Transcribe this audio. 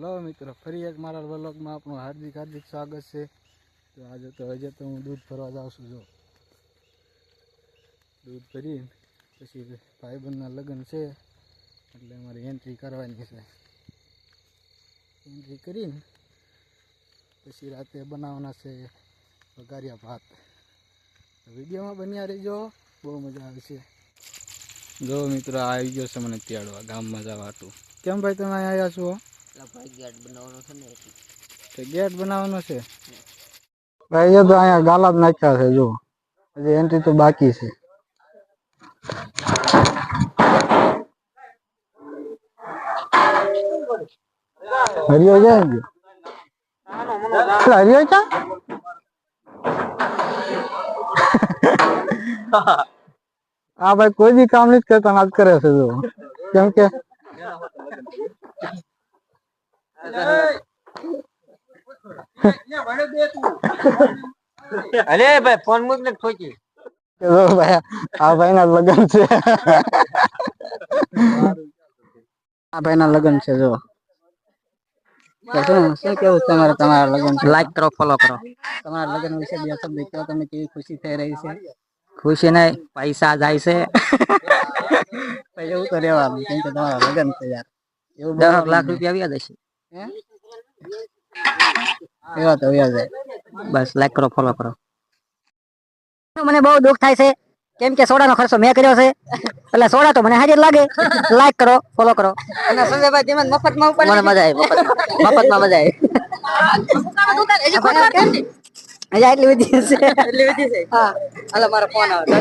Hello મિત્રો ફરી એક મારા વ્લોગમાં આપણું હાર્દિક હાર્દિક સ્વાગત છે. તો આજે તો હજે તો હું દૂધ ભરવા જાઉં છું જો. દૂધ ભરી પછી ભાઈબંધના લગ્ન છે એટલે અમારે એન્ટ્રી કરવાની છે. એન્ટ્રી કરીને પછી રાતે બનાવવાના છે વઘારિયા ભાત. વિડીયોમાં બન્યા રહેજો બહુ મજા આવશે જો મિત્રો આ આવી ગયો છે મને તેડવા ગામમાં જવા હતું. કેમ ભાઈ તમે અહીંયા આવ્યા છો? ભાઈ ગેટ બનાવવાનો છે ને એટલે. તો ગેટ બનાવવાનો છે? ભાઈ એ તો અહીંયા ગાલા જ નાખ્યા છે જો. હજી એન્ટ્રી તો બાકી છે. હરિયો જાય ને પેલા હરિયો ક્યાં આ ભાઈ કોઈ બી કામ નથી કરતા ને આજ કરે છે જો. કેમ કે? અરે ભાઈ ફોન મૂક ને ઠોકી કે જો ભાઈ આ ભાઈ ના લગ્ન છે. આ ભાઈ ના લગ્ન છે જો. શું શું કેવું તમારે તમારા લગ્ન લાઈક કરો ફોલો કરો. તમારા લગ્ન વિશે બે શબ્દ કહો તમે કેવી ખુશી થઈ રહી છે? ખુશી નહીં પૈસા જાય છે. પછી એવું તો રહેવાનું કેમ કે તમારા લગ્ન છે યાર. એવું દસ લાખ રૂપિયા આવ્યા જશે? એવા તો વ્યાજ બસ લાઈક કરો ફોલો કરો. મને બહુ દુઃખ થાય છે. કેમ કે સોડાનો ખર્ચો મેં કર્યો છે. એટલે સોડા તો મને હાજર લાગે. લાઈક કરો ફોલો કરો. અને સંજયભાઈ જેમ મફતમાં ઉપર મને મજા આવી મફતમાં મજા આવી. એટલી બધી છે. એટલી બધી છે? હા. હાલો મારો ફોન આવે.